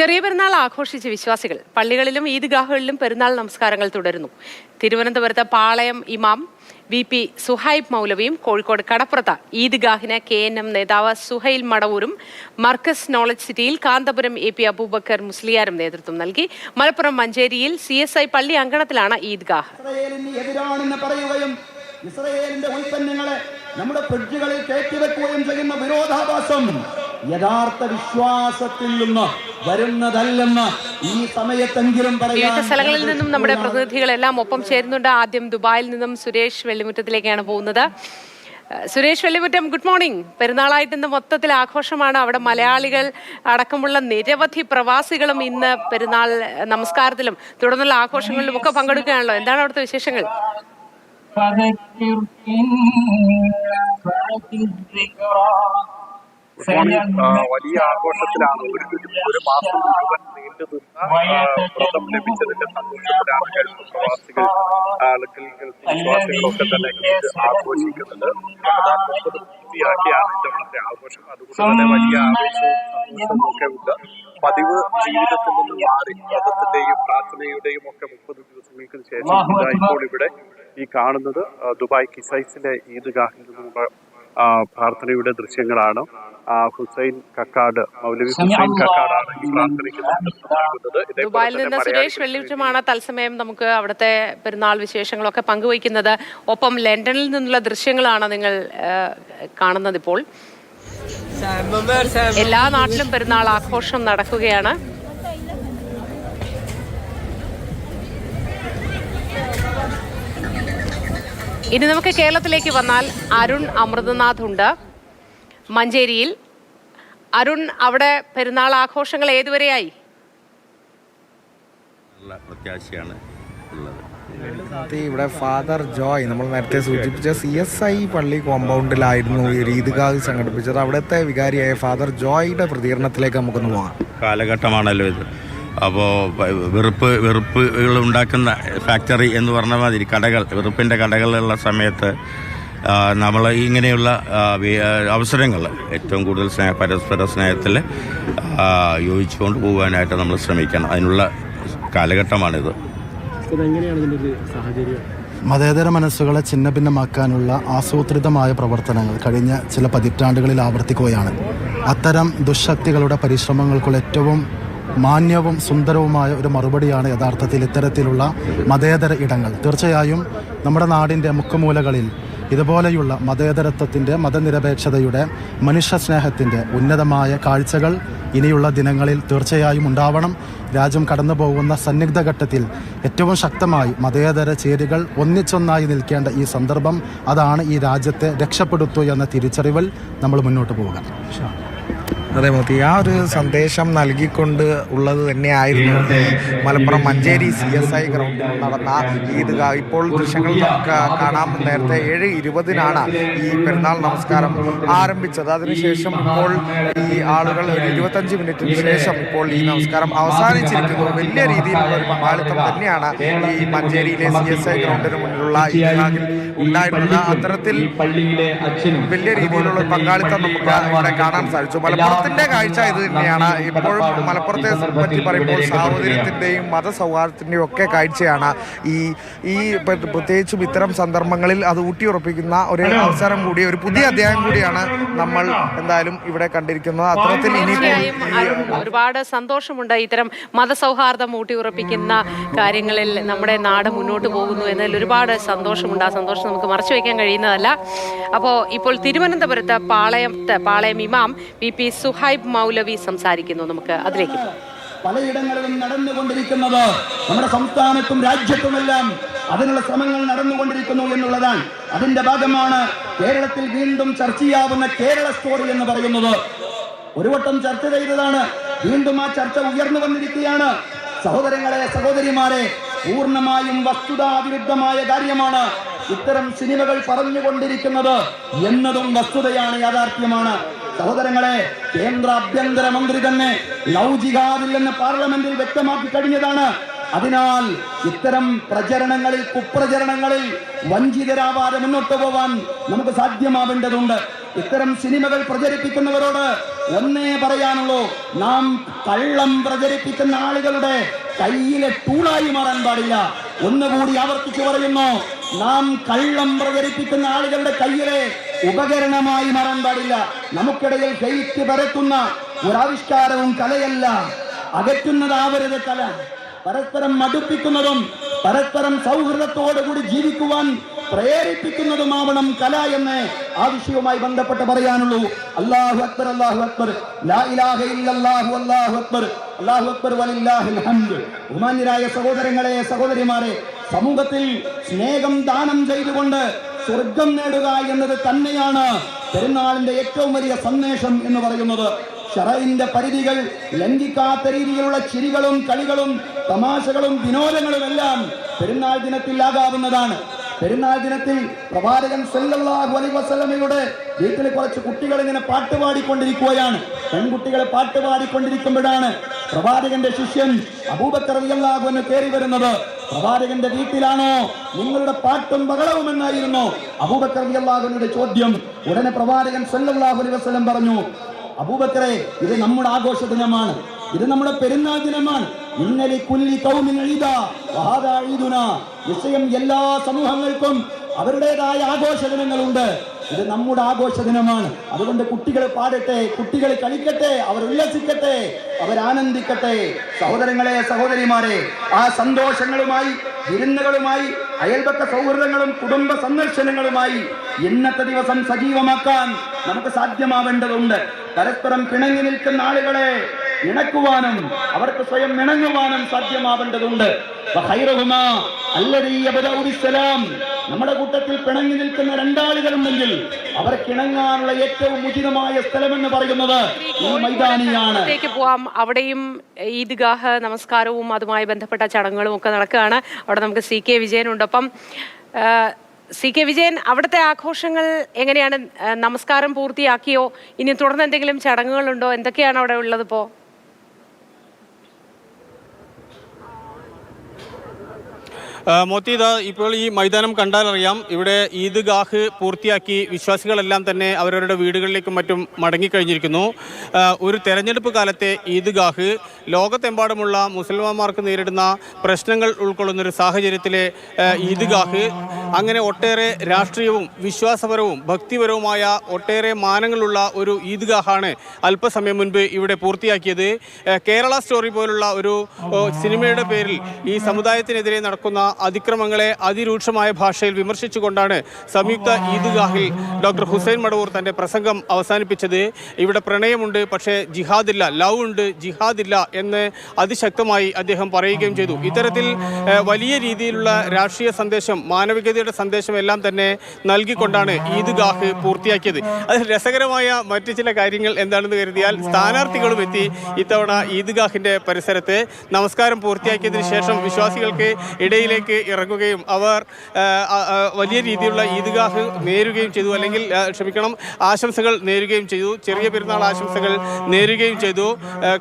ചെറിയ പെരുന്നാൾ ആഘോഷിച്ച വിശ്വാസികൾ പള്ളികളിലും ഈദ്ഗാഹുകളിലും പെരുന്നാൾ നമസ്കാരങ്ങൾ തുടരുന്നു. തിരുവനന്തപുരത്ത് പാളയം ഇമാം വി പി സുഹൈബ് മൗലവിയും കോഴിക്കോട് കടപ്പുറത്ത് ഈദ്ഗാഹിന് കെ എൻ എം നേതാവ് സുഹൈൽ മടവൂരും മർക്കസ് നോളജ് സിറ്റിയിൽ കാന്തപുരം എ പി അബൂബക്കർ മുസ്ലിയാരും നേതൃത്വം നൽകി. മലപ്പുറം മഞ്ചേരിയിൽ സി എസ് ഐ പള്ളി അങ്കണത്തിലാണ് ഈദ്ഗാഹ്. ഇസ്രയേലിന്റെ ഉൽപ്പന്നങ്ങളെ നമ്മുടെ ഫ്രിഡ്ജുകളിൽ കയറ്റിവെക്കുകയും ചെയ്യുന്ന വിരോധാഭാസം യഥാർത്ഥ വിശ്വാസത്തിൽ നിന്ന് വരുന്നതല്ലെന്ന് ഈ സമയത്തെങ്കിലും വിവിധ പറയാൻ സ്ഥലങ്ങളിൽ നിന്നും നമ്മുടെ പ്രതിനിധികളെല്ലാം ഒപ്പം ചേരുന്നുണ്ട് ആദ്യം ദുബായിൽ നിന്നും സുരേഷ് വെള്ളിമുറ്റത്തിലേക്കാണ് പോകുന്നത് ഏഹ് സുരേഷ് വെള്ളിമുറ്റം ഗുഡ് മോർണിംഗ് പെരുന്നാളായിട്ട് ഇന്ന് മൊത്തത്തിൽ ആഘോഷമാണ് അവിടെ മലയാളികൾ അടക്കമുള്ള നിരവധി പ്രവാസികളും ഇന്ന് പെരുന്നാൾ നമസ്കാരത്തിലും തുടർന്നുള്ള ആഘോഷങ്ങളിലും ഒക്കെ പങ്കെടുക്കുകയാണല്ലോ എന്താണ് അവിടുത്തെ വിശേഷങ്ങൾ فذكر إن نفعت الذكرى മോർണിംഗ് വലിയ ആഘോഷത്തിലാണ് ഒരു ഒരു മാസം മുഴുവൻ നീണ്ടു നിന്ന വ്രതം ലഭിച്ചതിന്റെ സന്തോഷത്തിലാണ് ഗൾഫ് പ്രവാസികൾ ആളുകൾ വിശ്വാസികളൊക്കെ തന്നെ ആഘോഷിക്കുന്നത്. റമദാൻ മുപ്പത് പൂർത്തിയാക്കിയാണ് ഇത്തവണത്തെ ആഘോഷം. അതുകൊണ്ട് തന്നെ വലിയ ആവേശവും സന്തോഷവും ഒക്കെ ഉണ്ട്. പതിവ് ജീവിതത്തിൽ നിന്ന് മാറി വ്രതത്തിന്റെയും പ്രാർത്ഥനയുടെയും ഒക്കെ മുപ്പത് ദിവസങ്ങൾക്ക് ശേഷം ഇപ്പോൾ ഇവിടെ ഈ കാണുന്നത് ദുബായ് കിസൈസിലെ ഈദ്ഗാഹിൽ നിന്നുള്ള പ്രാർത്ഥനയുടെ ദൃശ്യങ്ങളാണ്. ആ, ഹുസൈൻ കക്കാട് മൗലവി ഹുസൈൻ കക്കാടാണ് ഈ പ്രാർത്ഥനയ്ക്ക് ദുബായിൽ നിന്ന് സുരേഷ് വെള്ളിമുറ്റമാണ് തത്സമയം നമുക്ക് അവിടുത്തെ പെരുന്നാൾ വിശേഷങ്ങളൊക്കെ പങ്കുവയ്ക്കുന്നത്. ഒപ്പം ലണ്ടനിൽ നിന്നുള്ള ദൃശ്യങ്ങളാണ് നിങ്ങൾ കാണുന്നത് ഇപ്പോൾ. എല്ലാ നാട്ടിലും പെരുന്നാൾ ആഘോഷം നടക്കുകയാണ്. ഇനി നമുക്ക് കേരളത്തിലേക്ക് വന്നാൽ അരുൺ അമൃതനാഥ് ഉണ്ട്. മഞ്ചേരിയിൽ. അരുൺ അവിടെ പെരുന്നാൾ ആഘോഷങ്ങൾ ഏതുവരെയായി? നല്ല പ്രത്യാശയാണ് ഉള്ളത്. ഇവിടെ ഫാദർ ജോയ് നമ്മൾ നേരത്തെ സൂചിപ്പിച്ച സി എസ് ഐ പള്ളി കോമ്പൗണ്ടിലായിരുന്നു ഈ ഈദ്ഗാഹ് സംഘടിപ്പിച്ചത്. അവിടുത്തെ വികാരിയായ ഫാദർ ജോയിയുടെ പ്രതികരണത്തിലേക്ക് നമുക്കൊന്ന് പോകാം. കാലഘട്ടമാണല്ലോ ഇത്. അപ്പോൾ വെറുപ്പ് വെറുപ്പുകൾ ഉണ്ടാക്കുന്ന ഫാക്ടറി എന്ന് പറഞ്ഞ മാതിരി കടകൾ വെറുപ്പിന്റെ കടകളുള്ള സമയത്ത് നമ്മൾ ഇങ്ങനെയുള്ള അവസരങ്ങൾ ഏറ്റവും കൂടുതൽ സ്നേഹ പരസ്പര സ്നേഹത്തിൽ യോജിച്ചുകൊണ്ട് പോകാനായിട്ട് നമ്മൾ ശ്രമിക്കണം. അതിനുള്ള കാലഘട്ടമാണിത്. മതേതര മനസ്സുകളെ ഛിന്നഭിന്നമാക്കാനുള്ള ആസൂത്രിതമായ പ്രവർത്തനങ്ങൾ കഴിഞ്ഞ ചില പതിറ്റാണ്ടുകളിൽ ആവർത്തിക്കുകയാണ്. അത്തരം ദുശക്തികളുടെ പരിശ്രമങ്ങൾക്കുള്ള ഏറ്റവും മാന്യവും സുന്ദരവുമായ ഒരു മറുപടിയാണ് യഥാർത്ഥത്തിൽ ഇത്തരത്തിലുള്ള മതേതര ഇടങ്ങൾ. തീർച്ചയായും നമ്മുടെ നാടിന്റെ മുക്കുമൂലകളിൽ ഇതുപോലെയുള്ള മതേതരത്വത്തിന്റെ മതനിരപേക്ഷതയുടെ മനുഷ്യസ്നേഹത്തിന്റെ ഉന്നതമായ കാഴ്ചകൾ ഇനിയുള്ള ദിനങ്ങളിൽ തീർച്ചയായും ഉണ്ടാവണം. രാജ്യം കടന്നു പോകുന്ന സന്നിഗ്ധ ഘട്ടത്തിൽ ഏറ്റവും ശക്തമായി മതേതര ചേരികൾ ഒന്നിച്ചൊന്നായി നിൽക്കേണ്ട ഈ സന്ദർഭം അതാണ് ഈ രാജ്യത്തെ രക്ഷപ്പെടുത്തു എന്ന തിരിച്ചറിവിൽ നമ്മൾ മുന്നോട്ട് പോവുക. അതെ മോത്തി ആ ഒരു സന്ദേശം നൽകിക്കൊണ്ട് ഉള്ളത് തന്നെയായിരുന്നു Malappuram Manjeri C S I ഗ്രൗണ്ടിൽ നടന്ന ഈദ് ഇപ്പോൾ ദൃശ്യങ്ങൾ നമുക്ക് കാണാം. നേരത്തെ ഏഴ് ഇരുപതിനാണ് ഈ പെരുന്നാൾ നമസ്കാരം ആരംഭിച്ചത്. അതിനുശേഷം ഇപ്പോൾ ഈ ആളുകൾ ഇരുപത്തഞ്ച് മിനിറ്റിന് ശേഷം ഇപ്പോൾ ഈ നമസ്കാരം അവസാനിച്ചിരിക്കുന്നു. വലിയ രീതിയിലുള്ള ഒരു പങ്കാളിത്തം തന്നെയാണ് ഈ മഞ്ചേരിയിലെ സി എസ് ഐ ഗ്രൗണ്ടിന് മുന്നിലുള്ള ഈദ്ഗാഹിൽ ഉണ്ടായിട്ടുള്ളത് അത്തരത്തിൽ പള്ളിയിലെ അച്ഛനും വലിയ രീതിയിലുള്ള പങ്കാളിത്തം നമുക്ക് ഇവിടെ കാണാൻ സാധിച്ചു. മലപ്പുറത്തിന്റെ കാഴ്ച ഇത് തന്നെയാണ്. ഇപ്പോഴും മലപ്പുറത്തെ പറ്റി പറയുമ്പോൾ സാഹോദര്യത്തിന്റെയും മതസൗഹാർദ്ദത്തിന്റെയും ഒക്കെ കാഴ്ചയാണ്. ഈ ഈ പ്രത്യേകിച്ചും ഇത്തരം സന്ദർഭങ്ങളിൽ അത് ഊട്ടിയുറപ്പിക്കുന്ന ഒരു അവസരം കൂടി ഒരു പുതിയ അധ്യായം കൂടിയാണ് നമ്മൾ എന്തായാലും ഇവിടെ കണ്ടിരിക്കുന്നത്. അത്തരത്തിൽ ഇനിയിപ്പോൾ ഒരുപാട് സന്തോഷമുണ്ട്. ഇത്തരം മതസൗഹാർദ്ദം ഊട്ടിയുറപ്പിക്കുന്ന കാര്യങ്ങളിൽ നമ്മുടെ നാട് മുന്നോട്ട് പോകുന്നു എന്നതിൽ ഒരുപാട് സന്തോഷമുണ്ട്. ആ സന്തോഷം നമുക്ക് മറച്ചു വയ്ക്കാൻ കഴിയുന്നതല്ല. അപ്പോൾ ഇപ്പോൾ തിരുവനന്തപുരത്ത് പാളയത്ത് പാളയം ഇമാം വി പി സുഹൈബ് മൗലവി സംസാരിക്കുന്നു നമുക്ക്. അതിലേക്ക് പലയിടങ്ങളിലും നടന്നുകൊണ്ടിരിക്കുന്നത് നമ്മുടെ സംസ്ഥാനത്തും രാജ്യത്തുമെല്ലാം അതിനുള്ള ശ്രമങ്ങൾ നടന്നുകൊണ്ടിരിക്കുന്നു എന്നുള്ളതാണ്. അതിന്റെ ഭാഗമാണ് കേരളത്തിൽ വീണ്ടും ചർച്ചയാവുന്ന കേരള സ്റ്റോറി എന്ന് പറയുന്നത്. ഒരു വട്ടം ചർച്ച ചെയ്തതാണ്. വീണ്ടും ആ ചർച്ച ഉയർന്നു വന്നിരിക്കുകയാണ്. സഹോദരങ്ങളെ സഹോദരിമാരെ പൂർണമായും വസ്തുതാവിരുദ്ധമായ കാര്യമാണ് ഇത്തരം സിനിമകൾ പറഞ്ഞുകൊണ്ടിരിക്കുന്നത് എന്നതും വസ്തുതയാണ് യാഥാർത്ഥ്യമാണ്. സഹോദരങ്ങളെ കേന്ദ്ര ആഭ്യന്തര മന്ത്രി തന്നെ ലവ് പാർലമെന്റിൽ വ്യക്തമാക്കി കഴിഞ്ഞതാണ്. അതിനാൽ ഇത്തരം പ്രചരണങ്ങളിൽ കുപ്രചരണങ്ങളിൽ വഞ്ചിതരാവാതെ മുന്നോട്ട് പോവാൻ നമുക്ക് സാധ്യമാവേണ്ടതുണ്ട്. ഇത്തരം സിനിമകൾ പ്രചരിപ്പിക്കുന്നവരോട് ഒന്നേ പറയാനുള്ളൂ. നാം കള്ളം പ്രചരിപ്പിക്കുന്ന ആളുകളുടെ കയ്യിലെ തൂണായി മാറാൻ പാടില്ല. ഒന്നുകൂടി ആവർത്തിച്ചു പറയുന്നു. നാം കള്ളം പ്രചരിപ്പിക്കുന്ന ആളുകളുടെ കയ്യിലെ ഉപകരണമായി മാറാൻ പാടില്ല. നമുക്കിടയിൽ ഹെയ്റ്റ് പരത്തുന്ന ഒരാവിഷ്കാരവും കലയല്ല. അകറ്റുന്നതാവരുത് കല. പരസ്പരം മടുപ്പിക്കുന്നതും പരസ്പരം സൗഹൃദത്തോടുകൂടി ജീവിക്കുവാൻ പ്രേരിപ്പിക്കുന്നതുമാവണം കല എന്ന് ആ വിഷയവുമായി ബന്ധപ്പെട്ട് പറയാനുള്ളൂ. അള്ളാഹു അക്ബർ അള്ളാഹു അക്ബർ. ലാ ഇലാഹ ഇല്ലല്ലാഹു അല്ലാഹു അക്ബർ. അള്ളാഹു അക്ബർ വലില്ലാഹിൽ ഹംദ്. ഉമാന്യരായ സഹോദരങ്ങളെ സഹോദരിമാരെ സമൂഹത്തിൽ സ്നേഹം ദാനം ചെയ്തുകൊണ്ട് സ്വർഗം നേടുക എന്നത് തന്നെയാണ് പെരുന്നാളിന്റെ ഏറ്റവും വലിയ സന്ദേശം എന്ന് പറയുന്നത്. ഷറയിന്റെ പരിധികൾ ലംഘിക്കാത്ത രീതിയിലുള്ള ചിരികളും കളികളും തമാശകളും വിനോദങ്ങളും എല്ലാം പെരുന്നാൾ ദിനത്തിലാകാവുന്നതാണ്. പെരുന്നാൾ ദിനത്തിൽ പ്രവാചകൻ സല്ലല്ലാഹു അലൈഹി വസല്ലമയുടെ വീട്ടിൽ കുറച്ച് കുട്ടികൾ ഇങ്ങനെ പാട്ട് പാടിക്കൊണ്ടിരിക്കുകയാണ്. പെൺകുട്ടികളെ പാട്ട് പാടിക്കൊണ്ടിരിക്കുമ്പോഴാണ് പ്രവാചകന്റെ ശിഷ്യൻ അബൂബക്കർ റളിയല്ലാഹു അൻഹു കയറി വരുന്നത്. പ്രവാചകന്റെ വീട്ടിലാണോ? നിങ്ങളുടെ പാട്ടും ബഹളവും എന്നായിരുന്നു. അബൂബക്കർ റളിയല്ലാഹു അൻഹുയുടെ ചോദ്യം. ഉടനെ പ്രവാചകൻ സല്ലല്ലാഹു അലൈഹി വസല്ലം പറഞ്ഞു അബൂബക്കറെ ഇത് നമ്മുടെ ആഘോഷ ദിനമാണ് ഇത് നമ്മുടെ പെരുന്നാൾ ദിനമാണ്. ഇന്നലെ കുല്ലി കൗമിൻ. നിശ്ചയം എല്ലാ സമൂഹങ്ങൾക്കും അവരുടേതായ ആഘോഷ ദിനങ്ങളുണ്ട് ഇത് നമ്മുടെ ആഘോഷ ദിനമാണ് അതുകൊണ്ട് കുട്ടികൾ പാടട്ടെ കുട്ടികൾ കളിക്കട്ടെ അവർ ഉല്ലസിക്കട്ടെ അവർ ആനന്ദിക്കട്ടെ. സഹോദരങ്ങളെ സഹോദരിമാരെ ആ സന്തോഷങ്ങളുമായി വിരുന്നുകളുമായി അയൽപക്ക സൗഹൃദങ്ങളും കുടുംബ സന്ദർശനങ്ങളുമായി ഇന്നത്തെ ദിവസം സജീവമാക്കാൻ നമുക്ക് സാധ്യമാവേണ്ടതുണ്ട്. പരസ്പരം പിണങ്ങി നിൽക്കുന്ന ആളുകളെ ഇണക്കുവാനും അവർക്ക് സ്വയം ഇണങ്ങുവാനും സാധ്യമാവേണ്ടതുണ്ട്. നമ്മുടെ കൂട്ടത്തിൽ പിണങ്ങി നിൽക്കുന്ന രണ്ടാളുകളുണ്ടെങ്കിൽ അവർക്ക് ഇണങ്ങാനുള്ള ഏറ്റവും ഉചിതമായ സ്ഥലമെന്ന് പറയുന്നത് ഈ മൈതാനിയാണ്. പോവാം. അവിടെയും ഈദ്ഗാഹ് നമസ്കാരവും അതുമായി ബന്ധപ്പെട്ട ചടങ്ങുകളും ഒക്കെ നടക്കുകയാണ്. അവിടെ നമുക്ക് സി കെ വിജയനുണ്ട് അപ്പം ആ, സി കെ വിജയൻ അവിടുത്തെ ആഘോഷങ്ങൾ എങ്ങനെയാണ്? നമസ്കാരം പൂർത്തിയാക്കിയോ? ഇനി തുടർന്ന് എന്തെങ്കിലും ചടങ്ങുകളുണ്ടോ? എന്തൊക്കെയാണ് അവിടെ ഉള്ളത് ഇപ്പോൾ മോത്തി ഇപ്പോൾ ഈ മൈതാനം കണ്ടാലറിയാം ഇവിടെ ഈദ്ഗാഹ് പൂർത്തിയാക്കി വിശ്വാസികളെല്ലാം തന്നെ അവരവരുടെ വീടുകളിലേക്കും മറ്റും മടങ്ങിക്കഴിഞ്ഞിരിക്കുന്നു. ഒരു തെരഞ്ഞെടുപ്പ് കാലത്തെ ഈദ്ഗാഹ് ലോകത്തെമ്പാടുമുള്ള മുസൽമാന്മാർക്ക് നേരിടുന്ന പ്രശ്നങ്ങൾ ഉൾക്കൊള്ളുന്ന ഒരു സാഹചര്യത്തിലെ ഈദ്ഗാഹ് അങ്ങനെ ഒട്ടേറെ രാഷ്ട്രീയവും വിശ്വാസപരവും ഭക്തിപരവുമായ ഒട്ടേറെ മാനങ്ങളുള്ള ഒരു ഈദ്ഗാഹാണ് അല്പസമയം മുൻപ് ഇവിടെ പൂർത്തിയാക്കിയത്. കേരള സ്റ്റോറി പോലുള്ള ഒരു സിനിമയുടെ പേരിൽ ഈ സമുദായത്തിനെതിരെ നടക്കുന്ന അതിക്രമങ്ങളെ അതിരൂക്ഷമായ ഭാഷയിൽ വിമർശിച്ചുകൊണ്ടാണ് സംയുക്ത ഈദ്ഗാഹിൽ ഡോക്ടർ ഹുസൈൻ മടവൂർ തന്റെ പ്രസംഗം അവസാനിപ്പിച്ചത്. ഇവിടെ പ്രണയമുണ്ട് പക്ഷേ ജിഹാദില്ല ലവ് ഉണ്ട് ജിഹാദില്ല എന്ന് അതിശക്തമായി അദ്ദേഹം പറയുകയും ചെയ്തു. ഇത്തരത്തിൽ വലിയ രീതിയിലുള്ള രാഷ്ട്രീയ സന്ദേശം മാനവികതയുടെ സന്ദേശം എല്ലാം തന്നെ നൽകിക്കൊണ്ടാണ് ഈദ്ഗാഹ് പൂർത്തിയാക്കിയത്. അതിൽ രസകരമായ മറ്റു ചില കാര്യങ്ങൾ എന്താണെന്ന് കരുതിയാൽ സ്ഥാനാർത്ഥികളും എത്തി ഇത്തവണ ഈദ്ഗാഹിന്റെ പരിസരത്ത് നമസ്കാരം പൂർത്തിയാക്കിയതിനു ശേഷം വിശ്വാസികൾക്ക് ഇടയിലേക്ക് ഇറങ്ങുകയും അവർ വലിയ രീതിയിലുള്ള ഈദ്ഗാഹ് നേരുകയും ചെയ്തു. അല്ലെങ്കിൽ ക്ഷമിക്കണം ആശംസകൾ നേരുകയും ചെയ്തു. ചെറിയ പെരുന്നാൾ ആശംസകൾ നേരുകയും ചെയ്തു.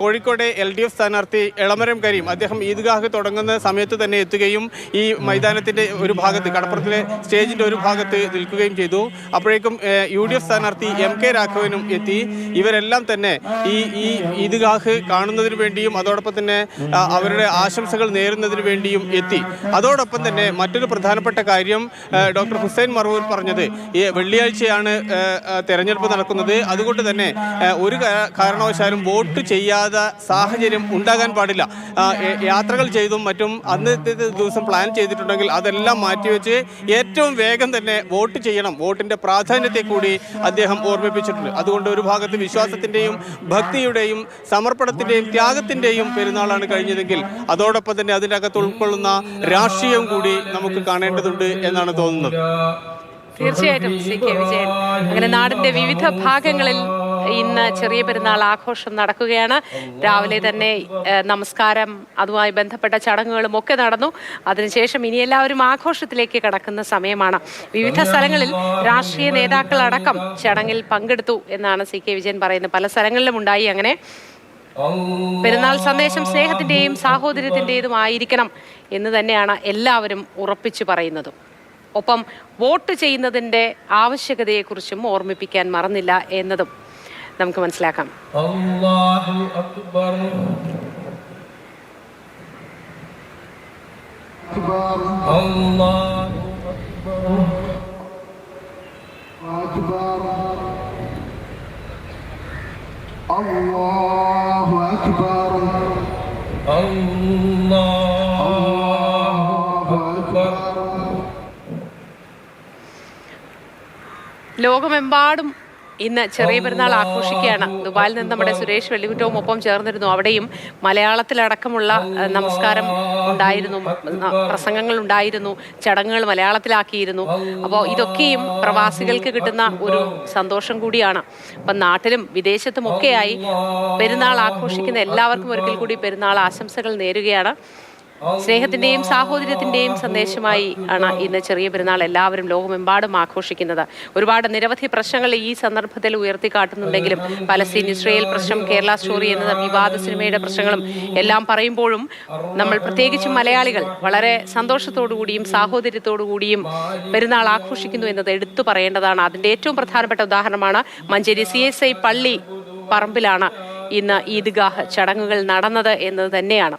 കോഴിക്കോട് എൽ ഡി എഫ് സ്ഥാനാർത്ഥി എളമരം കരീം അദ്ദേഹം ഈദ്ഗാഹ് തുടങ്ങുന്ന സമയത്ത് തന്നെ എത്തുകയും ഈ മൈതാനത്തിന്റെ ഒരു ഭാഗത്ത് കടപ്പുറത്തിലെ സ്റ്റേജിന്റെ ഒരു ഭാഗത്ത് നിൽക്കുകയും ചെയ്തു. അപ്പോഴേക്കും യു ഡി എഫ് സ്ഥാനാർത്ഥി എം കെ രാഘവനും എത്തി. ഇവരെല്ലാം തന്നെ ഈ ഈ ഈദ്ഗാഹ് കാണുന്നതിന് വേണ്ടിയും അതോടൊപ്പം തന്നെ അവരുടെ ആശംസകൾ നേരുന്നതിന് വേണ്ടിയും എത്തി. അതോടൊപ്പം തന്നെ മറ്റൊരു പ്രധാനപ്പെട്ട കാര്യം ഡോക്ടർ ഹുസൈൻ മറവൂർ പറഞ്ഞത് ഈ വെള്ളിയാഴ്ചയാണ് തെരഞ്ഞെടുപ്പ് നടക്കുന്നത്. അതുകൊണ്ട് തന്നെ ഒരു കാരണവശാലും വോട്ട് ചെയ്യാതെ സാഹചര്യം ഉണ്ടാകാൻ പാടില്ല. യാത്രകൾ ചെയ്തും മറ്റും അന്നത്തെ ദിവസം പ്ലാൻ ചെയ്തിട്ടുണ്ടെങ്കിൽ അതെല്ലാം മാറ്റിവെച്ച് ഏറ്റവും വേഗം തന്നെ വോട്ട് ചെയ്യണം. വോട്ടിന്റെ പ്രാധാന്യത്തെ കൂടി അദ്ദേഹം ഓർമ്മിപ്പിച്ചിട്ടുണ്ട്. അതുകൊണ്ട് ഒരു ഭാഗത്ത് വിശ്വാസത്തിന്റെയും ഭക്തിയുടെയും സമർപ്പണത്തിന്റെയും ത്യാഗത്തിന്റെയും പെരുന്നാളാണ് കഴിഞ്ഞതെങ്കിൽ അതോടൊപ്പം തന്നെ അതിനകത്ത് ഉൾക്കൊള്ളുന്ന രാഷ്ട്രീയം കൂടി നമുക്ക് കാണേണ്ടതുണ്ട് എന്നാണ് തോന്നുന്നത്. തീർച്ചയായിട്ടും സി കെ വിജയൻ. അങ്ങനെ നാടിന്റെ വിവിധ ഭാഗങ്ങളിൽ ഇന്ന് ചെറിയ പെരുന്നാൾ ആഘോഷം നടക്കുകയാണ്. രാവിലെ തന്നെ നമസ്കാരം അതുമായി ബന്ധപ്പെട്ട ചടങ്ങുകളും ഒക്കെ നടന്നു. അതിനുശേഷം ഇനി എല്ലാവരും ആഘോഷത്തിലേക്ക് കടക്കുന്ന സമയമാണ്. വിവിധ സ്ഥലങ്ങളിൽ രാഷ്ട്രീയ നേതാക്കളടക്കം ചടങ്ങിൽ പങ്കെടുത്തു എന്നാണ് സി കെ വിജയൻ പറയുന്നത്. പല സ്ഥലങ്ങളിലും ഉണ്ടായി അങ്ങനെ. പെരുന്നാൾ സന്ദേശം സ്നേഹത്തിന്റെയും സാഹോദര്യത്തിന്റേതും ആയിരിക്കണം എന്ന് തന്നെയാണ് എല്ലാവരും ഉറപ്പിച്ചു പറയുന്നതും. ഒപ്പം വോട്ട് ചെയ്യുന്നതിന്റെ ആവശ്യകതയെക്കുറിച്ചും ഓർമ്മിപ്പിക്കാൻ മറന്നില്ല എന്നതും. നമുക്ക് മനസ്സിലാക്കാം. അല്ലാഹു അക്ബർ. അല്ലാഹു അല്ലാഹു അക്ബർ അല്ലാഹു അക്ബർ. ലോകമെമ്പാടും ഇന്ന് ചെറിയ പെരുന്നാൾ ആഘോഷിക്കുകയാണ്. ദുബായിൽ നിന്ന് നമ്മുടെ സുരേഷ് വെള്ളിമുറ്റവും ഒപ്പം ചേർന്നിരുന്നു. അവിടെയും മലയാളത്തിലടക്കമുള്ള നമസ്കാരം ഉണ്ടായിരുന്നു. പ്രസംഗങ്ങൾ ഉണ്ടായിരുന്നു. ചടങ്ങുകൾ മലയാളത്തിലാക്കിയിരുന്നു. അപ്പോൾ ഇതൊക്കെയും പ്രവാസികൾക്ക് കിട്ടുന്ന ഒരു സന്തോഷം കൂടിയാണ്. അപ്പം നാട്ടിലും വിദേശത്തും ഒക്കെയായി പെരുന്നാൾ ആഘോഷിക്കുന്ന എല്ലാവർക്കും ഒരിക്കൽ കൂടി പെരുന്നാൾ ആശംസകൾ നേരുകയാണ്. സ്നേഹത്തിന്റെയും സാഹോദര്യത്തിന്റെയും സന്ദേശമായി ആണ് ഇന്ന് ചെറിയ പെരുന്നാൾ എല്ലാവരും ലോകമെമ്പാടും ആഘോഷിക്കുന്നത്. ഒരുപാട് നിരവധി പ്രശ്നങ്ങൾ ഈ സന്ദർഭത്തിൽ ഉയർത്തിക്കാട്ടുന്നുണ്ടെങ്കിലും പലസ്തീൻ ഇസ്രയേൽ പ്രശ്നം കേരള സ്റ്റോറി എന്ന വിവാദ സിനിമയുടെ പ്രശ്നങ്ങളും എല്ലാം പറയുമ്പോഴും നമ്മൾ പ്രത്യേകിച്ചും മലയാളികൾ വളരെ സന്തോഷത്തോടു കൂടിയും സാഹോദര്യത്തോടു കൂടിയും പെരുന്നാൾ ആഘോഷിക്കുന്നു എന്നത് എടുത്തു പറയേണ്ടതാണ്. അതിന്റെ ഏറ്റവും പ്രധാനപ്പെട്ട ഉദാഹരണമാണ് മഞ്ചേരി സി എസ് ഐ പള്ളി പറമ്പിലാണ് ഇന്ന് ഈദ്ഗാഹ് ചടങ്ങുകൾ നടന്നത് എന്നത് തന്നെയാണ്.